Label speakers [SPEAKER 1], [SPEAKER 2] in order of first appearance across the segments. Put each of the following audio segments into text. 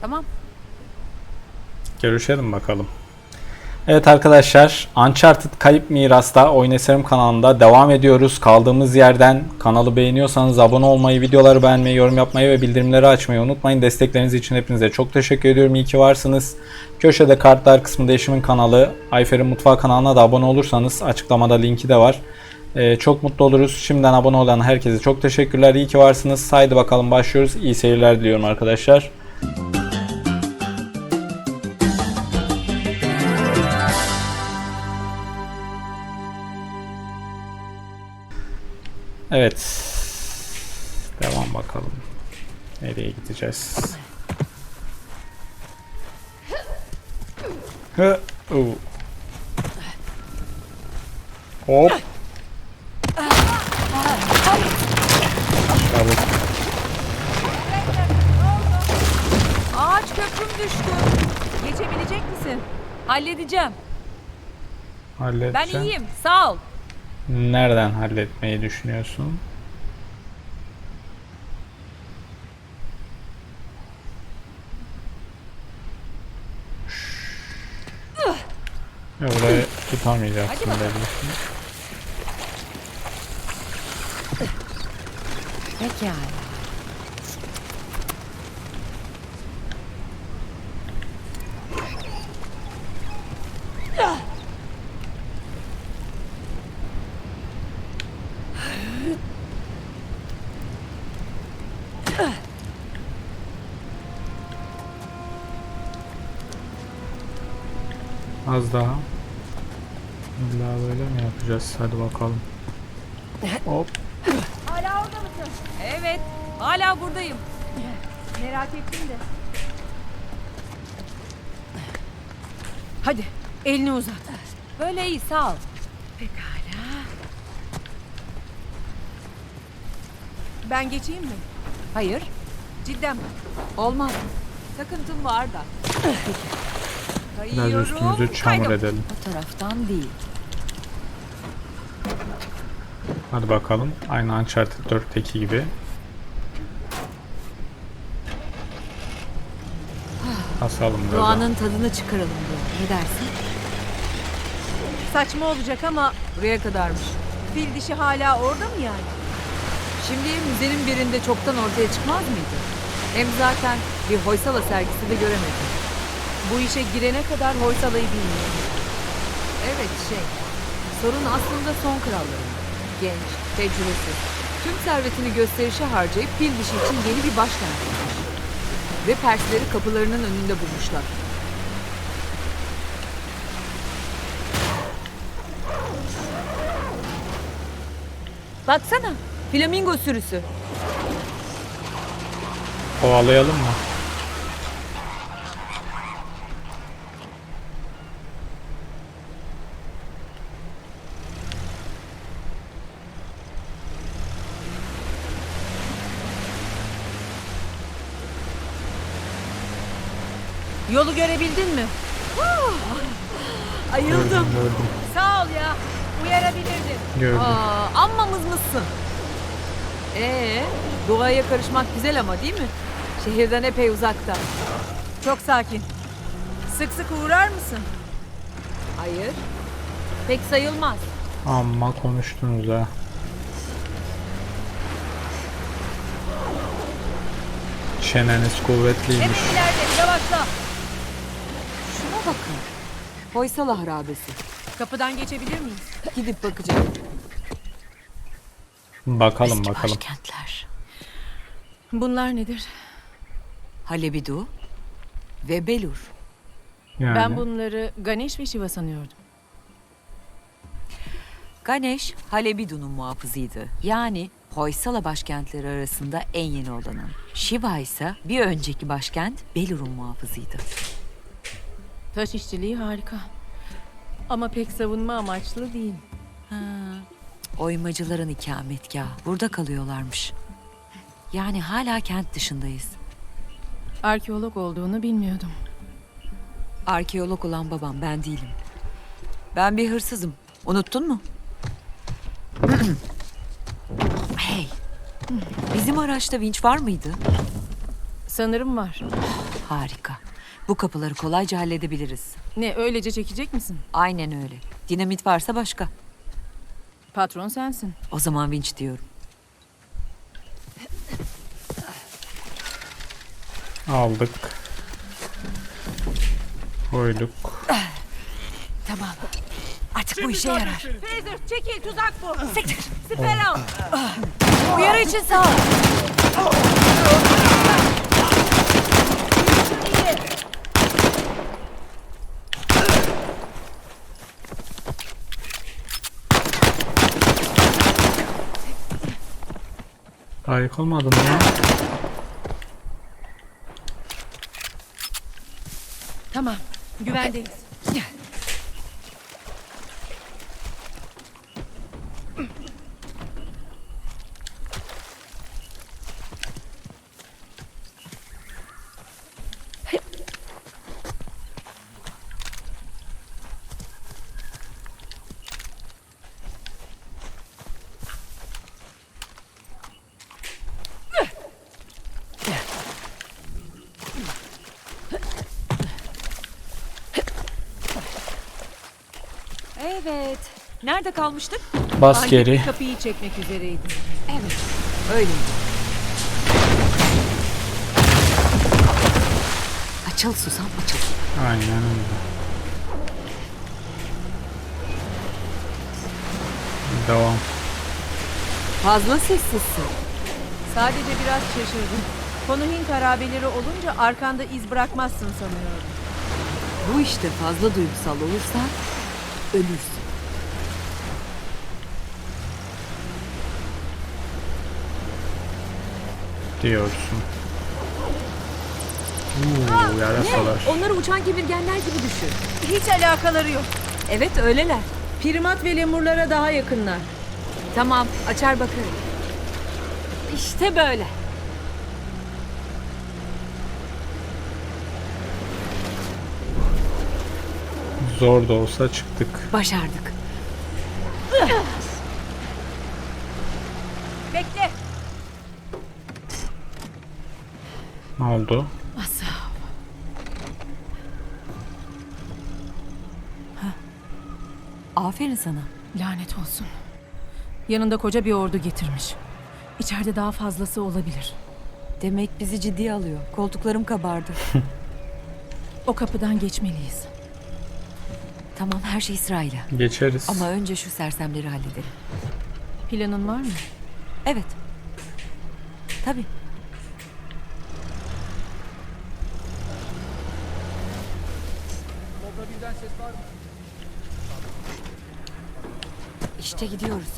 [SPEAKER 1] Tamam.
[SPEAKER 2] Görüşelim bakalım. Evet arkadaşlar Uncharted Kayıp Miras'ta Oyun Eserim kanalında devam ediyoruz. Kaldığımız yerden kanalı beğeniyorsanız abone olmayı, videoları beğenmeyi, yorum yapmayı ve bildirimleri açmayı unutmayın. Destekleriniz için hepinize çok teşekkür ediyorum. İyi ki varsınız. Köşede kartlar kısmında eşimin kanalı Ayfer'in Mutfağı kanalına da abone olursanız açıklamada linki de var. Ee, çok mutlu oluruz. Şimdiden abone olan herkese çok teşekkürler. İyi ki varsınız. Haydi bakalım başlıyoruz. İyi seyirler diliyorum arkadaşlar. Evet. Devam bakalım. Nereye gideceğiz? Hı. uu. Hop. Çabuk.
[SPEAKER 1] Ağaç köprüm düştü. Geçebilecek misin? Halledeceğim. Ben
[SPEAKER 2] Halledeceğim.
[SPEAKER 1] iyiyim. Sağ ol.
[SPEAKER 2] Nereden halletmeyi düşünüyorsun? Ya burayı tutamayacaksın belli ki.
[SPEAKER 1] Pekala.
[SPEAKER 2] Az daha. İlla böyle mi yapacağız? Hadi bakalım. Hop.
[SPEAKER 1] Hala orada mısın? Evet. Hala buradayım. Merak ettim de.
[SPEAKER 3] Hadi elini uzat.
[SPEAKER 1] Böyle iyi sağ ol.
[SPEAKER 3] Pekala. Ben geçeyim mi?
[SPEAKER 1] Hayır.
[SPEAKER 3] Cidden?
[SPEAKER 1] Olmaz. Takıntım var da.
[SPEAKER 2] Biraz
[SPEAKER 1] Kayıyorum.
[SPEAKER 2] üstümüzü çamur
[SPEAKER 1] kaydım.
[SPEAKER 2] edelim.
[SPEAKER 1] O taraftan değil.
[SPEAKER 2] Hadi bakalım. Aynı Uncharted 4'teki gibi. Basalım böyle.
[SPEAKER 1] Doğanın tadını çıkaralım diyor. Ne dersin?
[SPEAKER 3] Saçma olacak ama
[SPEAKER 1] Buraya kadarmış.
[SPEAKER 3] fil dişi hala orada mı yani?
[SPEAKER 1] Şimdi müzenin birinde çoktan ortaya çıkmaz mıydı? Hem zaten bir Hoysala sergisi de göremedim.
[SPEAKER 3] Bu işe girene kadar Hoysala'yı bilmiyorum.
[SPEAKER 1] Evet şey, sorun aslında son kralların. Genç, tecrübesiz. Tüm servetini gösterişe harcayıp fil dişi için yeni bir başkent kurmuş. Ve Persleri kapılarının önünde bulmuşlar. Baksana, flamingo sürüsü.
[SPEAKER 2] Kovalayalım mı?
[SPEAKER 3] Yolu görebildin mi?
[SPEAKER 1] Ayıldım.
[SPEAKER 2] Gördüm.
[SPEAKER 3] Sağ ol ya. Uyarabilirdin.
[SPEAKER 2] Gördüm.
[SPEAKER 1] Aa, amma mızmızsın. Ee, doğaya karışmak güzel ama değil mi? Şehirden epey uzakta.
[SPEAKER 3] Çok sakin. Sık sık uğrar mısın?
[SPEAKER 1] Hayır. Pek sayılmaz.
[SPEAKER 2] Amma konuştunuz ha. Çeneniz kuvvetliymiş.
[SPEAKER 3] Hep ileride yavaşla.
[SPEAKER 1] Bakın. Hoysala harabesi.
[SPEAKER 3] Kapıdan geçebilir miyiz?
[SPEAKER 1] Gidip bakacağım.
[SPEAKER 2] Bakalım
[SPEAKER 1] Eski
[SPEAKER 2] bakalım.
[SPEAKER 1] başkentler.
[SPEAKER 3] Bunlar nedir?
[SPEAKER 1] Halebidu ve Belur.
[SPEAKER 2] Yani
[SPEAKER 3] Ben bunları Ganesh ve Shiva sanıyordum.
[SPEAKER 1] Ganesh, Halebidu'nun muhafızıydı. Yani Hoysala başkentleri arasında en yeni olanı. Shiva ise bir önceki başkent Belur'un muhafızıydı.
[SPEAKER 3] Taş işçiliği harika. Ama pek savunma amaçlı değil.
[SPEAKER 1] Ha, oymacıların ikametgahı. Burada kalıyorlarmış. Yani hala kent dışındayız.
[SPEAKER 3] Arkeolog olduğunu bilmiyordum.
[SPEAKER 1] Arkeolog olan babam ben değilim. Ben bir hırsızım. Unuttun mu? hey. Bizim araçta vinç var mıydı?
[SPEAKER 3] Sanırım var.
[SPEAKER 1] Harika. Bu kapıları kolayca halledebiliriz.
[SPEAKER 3] Ne öylece çekecek misin?
[SPEAKER 1] Aynen öyle. Dinamit varsa başka.
[SPEAKER 3] Patron sensin.
[SPEAKER 1] O zaman vinç diyorum.
[SPEAKER 2] Aldık. Koyduk.
[SPEAKER 1] Tamam. Artık bu işe yarar.
[SPEAKER 3] Fraser çekil tuzak bu.
[SPEAKER 1] Siktir.
[SPEAKER 3] Siper al.
[SPEAKER 1] Uyarı için sağ ol.
[SPEAKER 2] Daha yıkılmadın mı?
[SPEAKER 3] Tamam. Güvendeyiz.
[SPEAKER 1] Evet. Nerede kalmıştık?
[SPEAKER 2] Bas geri.
[SPEAKER 3] kapıyı çekmek üzereydi.
[SPEAKER 1] Evet. Öyleydi. Açıl susam açıl.
[SPEAKER 2] Aynen öyle. Devam.
[SPEAKER 1] Fazla sessizsin.
[SPEAKER 3] Sadece biraz şaşırdım. Konu Hint harabeleri olunca arkanda iz bırakmazsın sanıyorum.
[SPEAKER 1] Bu işte fazla duygusal olursan ölürsün.
[SPEAKER 2] Diyorsun. Uuu yarasalar.
[SPEAKER 1] Onları uçan kemirgenler gibi düşün.
[SPEAKER 3] Hiç alakaları yok.
[SPEAKER 1] Evet öyleler.
[SPEAKER 3] Primat ve lemurlara daha yakınlar.
[SPEAKER 1] Tamam açar bakarım. İşte böyle.
[SPEAKER 2] Zor da olsa çıktık.
[SPEAKER 1] Başardık.
[SPEAKER 3] Bekle.
[SPEAKER 2] Ne oldu?
[SPEAKER 3] Asav.
[SPEAKER 1] Aferin sana.
[SPEAKER 3] Lanet olsun. Yanında koca bir ordu getirmiş. İçeride daha fazlası olabilir.
[SPEAKER 1] Demek bizi ciddiye alıyor. Koltuklarım kabardı.
[SPEAKER 3] O kapıdan geçmeliyiz.
[SPEAKER 1] Tamam her şey sırayla.
[SPEAKER 2] Geçeriz.
[SPEAKER 1] Ama önce şu sersemleri halledelim.
[SPEAKER 3] Planın var mı?
[SPEAKER 1] Evet. Tabii. İşte gidiyoruz.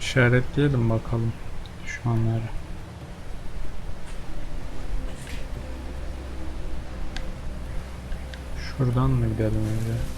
[SPEAKER 2] İşaretleyelim bakalım düşmanları. Şuradan mı gidelim öyle?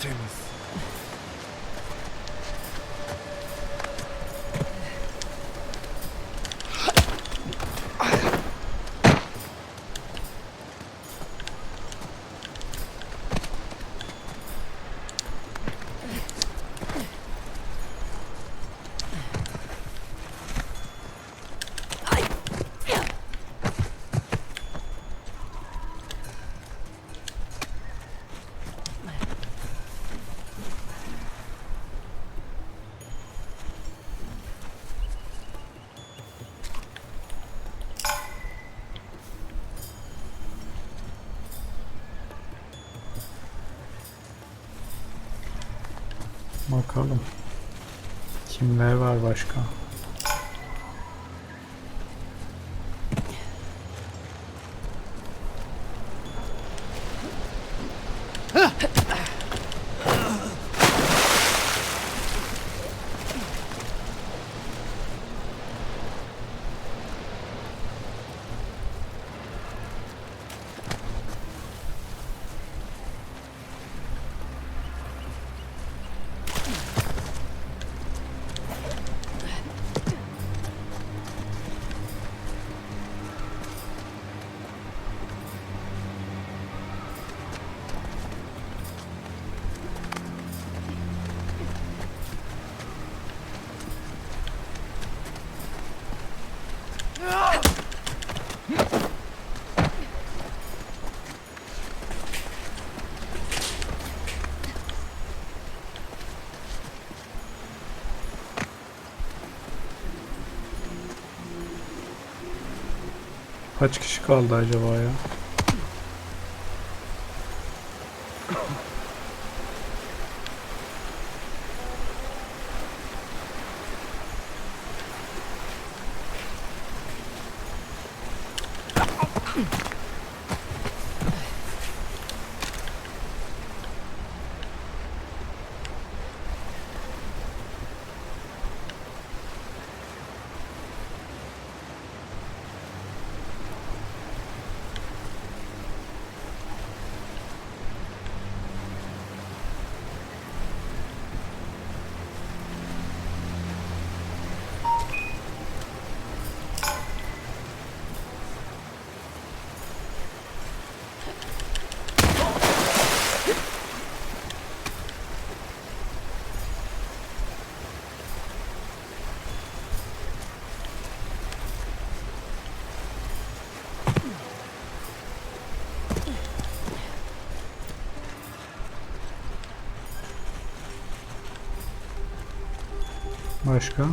[SPEAKER 2] Tertemiz. Bakalım. Kimler var başka? Kaç kişi kaldı acaba ya? Başka?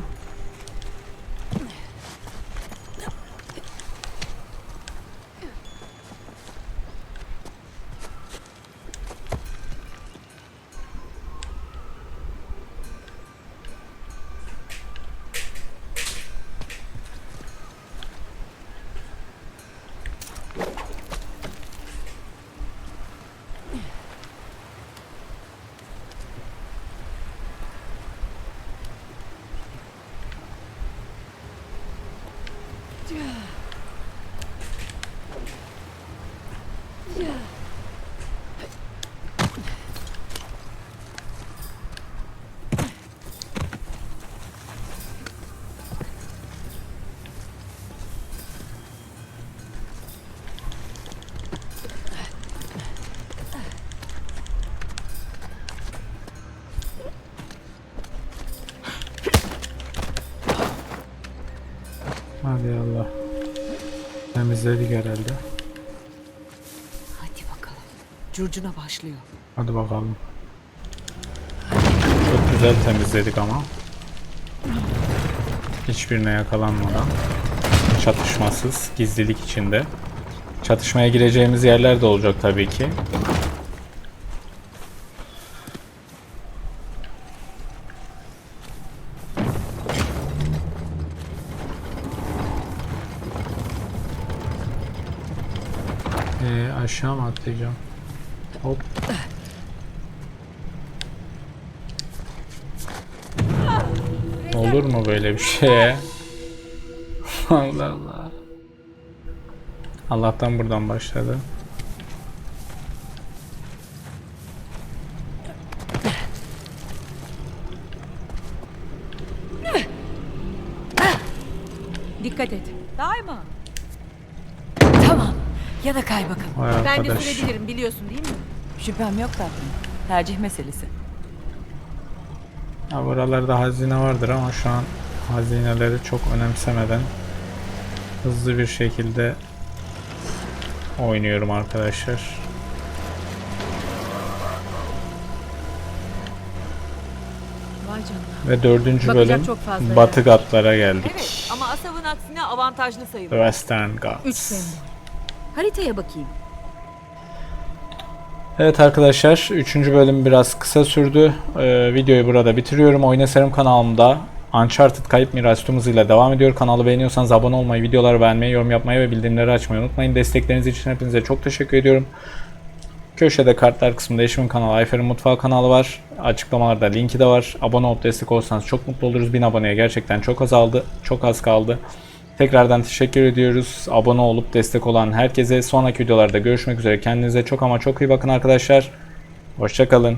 [SPEAKER 2] Hadi Allah. Temizledik herhalde.
[SPEAKER 1] Hadi bakalım. Curcuna başlıyor.
[SPEAKER 2] Hadi bakalım. Çok güzel temizledik ama. Hiçbirine yakalanmadan. Çatışmasız, gizlilik içinde. Çatışmaya gireceğimiz yerler de olacak tabii ki. Aşağı mı atlayacağım? Hop. Olur mu böyle bir şey? Allah Allah. Allah'tan buradan başladı.
[SPEAKER 3] Dikkat et.
[SPEAKER 1] Daima. Ya da kay bakalım.
[SPEAKER 2] Vay
[SPEAKER 3] Ben de
[SPEAKER 2] arkadaş.
[SPEAKER 3] sürebilirim biliyorsun değil mi?
[SPEAKER 1] Şüphem yok tatlım. Tercih meselesi.
[SPEAKER 2] Ya buralarda hazine vardır ama şu an hazineleri çok önemsemeden hızlı bir şekilde oynuyorum arkadaşlar.
[SPEAKER 3] Vay canına.
[SPEAKER 2] Ve dördüncü
[SPEAKER 3] Bakacak
[SPEAKER 2] bölüm
[SPEAKER 3] çok fazla
[SPEAKER 2] Batı Gatlara geldik.
[SPEAKER 1] Evet ama Asav'ın aksine avantajlı sayılır.
[SPEAKER 2] The Western Ghats.
[SPEAKER 3] Üç sembol. Haritaya bakayım.
[SPEAKER 2] Evet arkadaşlar 3. bölüm biraz kısa sürdü. Ee, videoyu burada bitiriyorum. Oynasarım kanalımda Uncharted Kayıp Miras tüm hızıyla devam ediyor. Kanalı beğeniyorsanız abone olmayı, videoları beğenmeyi, yorum yapmayı ve bildirimleri açmayı unutmayın. Destekleriniz için hepinize çok teşekkür ediyorum. Köşede kartlar kısmında eşimin kanalı, Ayfer'in mutfağı kanalı var. Açıklamalarda linki de var. Abone olup destek olursanız çok mutlu oluruz. 1000 aboneye gerçekten çok azaldı. Çok az kaldı. Tekrardan teşekkür ediyoruz. Abone olup destek olan herkese. Sonraki videolarda görüşmek üzere. Kendinize çok ama çok iyi bakın arkadaşlar. Hoşçakalın.